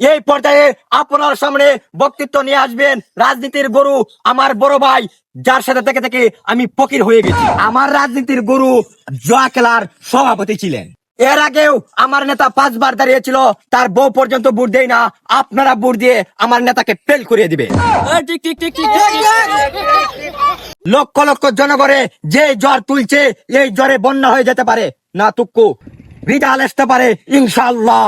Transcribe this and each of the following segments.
এই পর্যায়ে আপনার সামনে বক্তৃত্ব নিয়ে আসবেন রাজনীতির গরু আমার বড় ভাই যার সাথে থেকে থেকে আমি ফকির হয়ে গেছি আমার রাজনীতির গরু জয়া খেলার সভাপতি ছিলেন এর আগেও আমার নেতা পাঁচবার দাঁড়িয়েছিল তার বউ পর্যন্ত বুট দেয় না আপনারা বুট দিয়ে আমার নেতাকে ফেল করিয়ে দিবে লক্ষ লক্ষ জনগণে যে জ্বর তুলছে এই জ্বরে বন্যা হয়ে যেতে পারে না তুক্কু রিজাল আসতে পারে ইনশাল্লাহ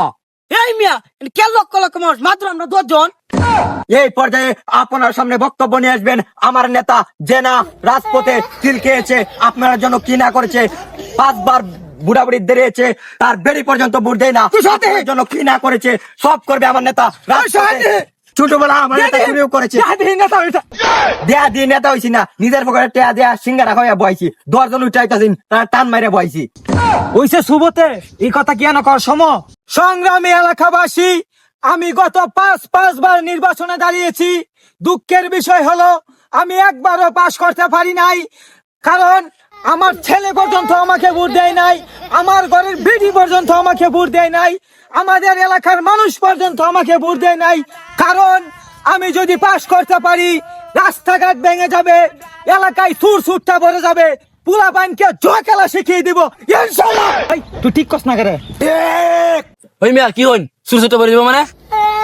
এই মিয়া কে লক্ষ লক্ষ মানুষ? মাত্র আমরা দশজন। এই পর্যায়ে আপনার সামনে বক্তব্য নিয়ে আসবেন আমার নেতা জেনা রাজপথে তিল খেয়েছে আপনার জন্য কি না করেছে পাঁচবার বুড়াবুড়ি দেরিয়েছে তার বেড়ি পর্যন্ত দেয় না জন্য কি না করেছে সব করবে আমার নেতা রাজপথে। ছোটবেলা আমার নেতা করেছে। দেয়া দিয়ে নেতা হয়েছি না নিজের পকেটে টেয়া দেয়া সিঙ্গারা খাওয়া বয়ছি দশজন উঠাইতাছি তারা টান মাইরে বয়ছি ওইসে সুবতে এই কথা কি না কর সম? সংগ্রামী এলাকাবাসী আমি গত পাঁচ পাঁচবার নির্বাচনে দাঁড়িয়েছি। দুঃখের বিষয় হলো আমি একবারও পাশ করতে পারি নাই। কারণ আমার ছেলে পর্যন্ত আমাকে ভোট দেয় নাই আমার ঘরের বিডি পর্যন্ত আমাকে ভোট দেয় নাই আমাদের এলাকার মানুষ পর্যন্ত আমাকে ভোট দেয় নাই। কারণ আমি যদি পাশ করতে পারি রাস্তাঘাট ভেঙে যাবে এলাকায় সুর সুরটা ভরে যাবে পুলা বাইনকে জয় খেলা শিখিয়ে দিব ইনশাআল্লাহ। তুই ঠিক কস না করে ওই মিয়া কি হইন? সুর সুতো করে দিব মানে?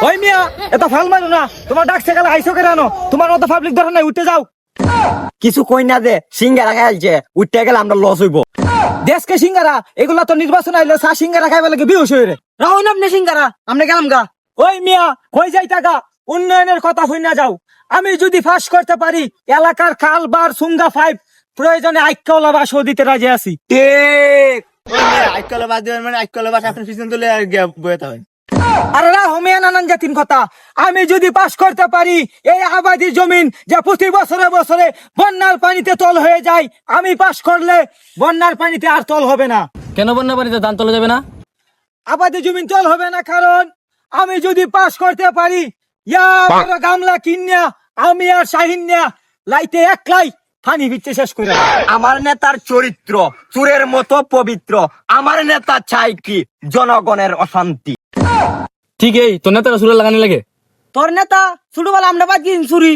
ওই মিয়া এত ফাল মারো না। তোমার ডাকছে গেলে আইসো কেন? তোমার মতো পাবলিক ধরে নাই উঠতে যাও। কিছু কই না দে, সিঙ্গারা খাইছে উঠতে গেলে আমরা লস হইব। দেশকে সিঙ্গারা, এগুলা তো নির্বাচন আইলে, চা সিঙ্গারা খাইবে লাগে বিহুশ হয়ে রে। রাহুল আপনি সিঙ্গারা আমরা গেলাম গা। ওই মিয়া, কই যাই টাকা উন্নয়নের কথা হই না যাও। আমি যদি ফাঁস করতে পারি, এলাকার খাল বার সুঙ্গা ফাইভ প্রয়োজনে আইক্যওয়ালা বাসও দিতে রাজি আছি। ঠিক আইকলে বাদ দিবেন মানে আইকলে বাস আপনার পিছন তুলে গিয়ে হয় আরে না নানান জাতিন কথা। আমি যদি পাস করতে পারি এই আবাদি জমিন যে প্রতি বছরে বছরে বন্যার পানিতে তল হয়ে যায় আমি পাস করলে বন্যার পানিতে আর তল হবে না। কেন বন্যা পানিতে তোলা যাবে না? আবাদি জমিন তল হবে না কারণ আমি যদি পাস করতে পারি ইয়া গামলা কিনিয়া আমি আর শাহিনিয়া লাইতে একলাই পানি ভিতরে শেষ করে আমার নেতার চরিত্র চুরের মতো পবিত্র। আমার নেতা চাই কি? জনগণের অশান্তি। ঠিক এই তোর নেতা সুরের লাগানি লাগে? তোর নেতা ছোটবেলা আমরা বাদ দিন চুরি